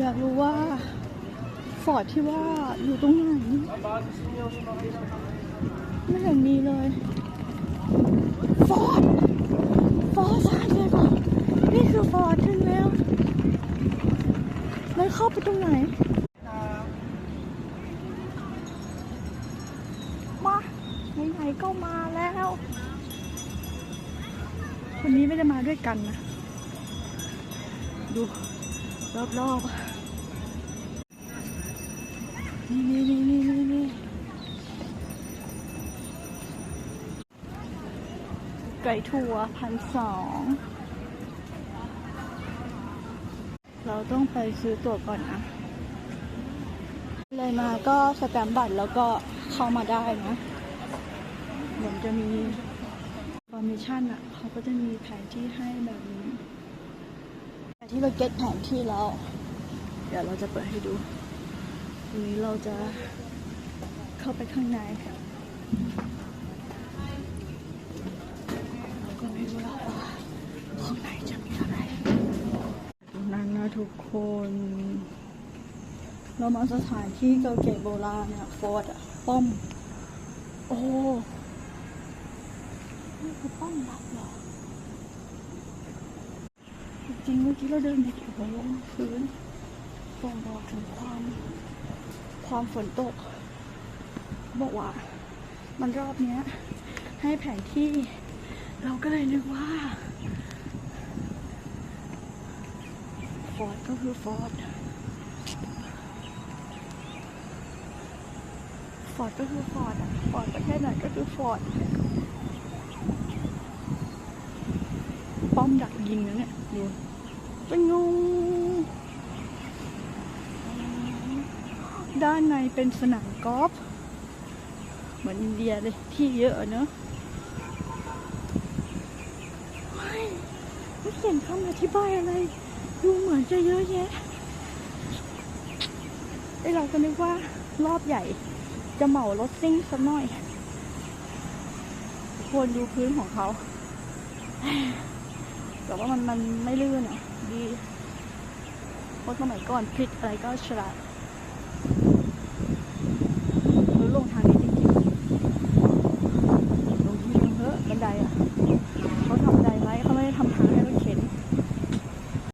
อยากรู้ว่าฟอร์ดที่ว่าอยู่ตรงไหนไม่เห็นมีเลยฟอร์ดฟอร์ดซานเดียโกนี่คือฟอร์ดถึงแล้วแล้วเข้าไปตรงไหนมาไหนๆก็มาแล้ว คนนี้ไม่ได้มาด้วยกันนะ ดู รอบๆ นี่นี่นี่นี่นี่นี่ไก่ถั่วพันสอง เราต้องไปซื้อตั๋วก่อนนะเลยมาก็สแตมป์บัตรแล้วก็เข้ามาได้นะเหมือนจะมีคอมมิชชั่นอะ เขาก็จะมีแผนที่ให้แบบนี้แต่ที่เราเก็ตแผนที่แล้ว เดี๋ยวเราจะเปิดให้ดู วันนี้เราจะเข้าไปข้างในค่ะเราก็ไม่รู้หรอกว่าข้างในจะมีอะไรตรงนั้นนะทุกคน เรามาสถานที่เก่าแก่โบราณเนี่ยฟอร์ดอะป้อม โอ้นี่คือป้อมรับเหรอจริงเมื่อกี้เราเดินไปถึงบนพื้นบ่งบอกถึงความ ความฝนตก บอกว่า มันรอบเนี้ย ให้แผนที่ เราก็เลยนึกว่า ฟอร์ดก็คือฟอร์ดฟอร์ดก็คือฟอร์ดอะฟอร์ดประเทศไหนก็คือฟอร์ดป้อมดักยิงนะเนี่ยดูเป็นงู ด้านในเป็นสนามกอล์ฟเหมือนอินเดียเลยที่เยอะเนอะไม่เขียนคำอธิบายอะไร ดูเหมือนจะเยอะแยะไอเราก็นึกว่ารอบใหญ่จะเหมารถซิ่งสักหน่อย ควรดูพื้นของเขา แต่ว่ามันมันไม่ลื่นอะ ดีเพราะสมัยก่อนพลิกอะไรก็ฉลาด นไดอะ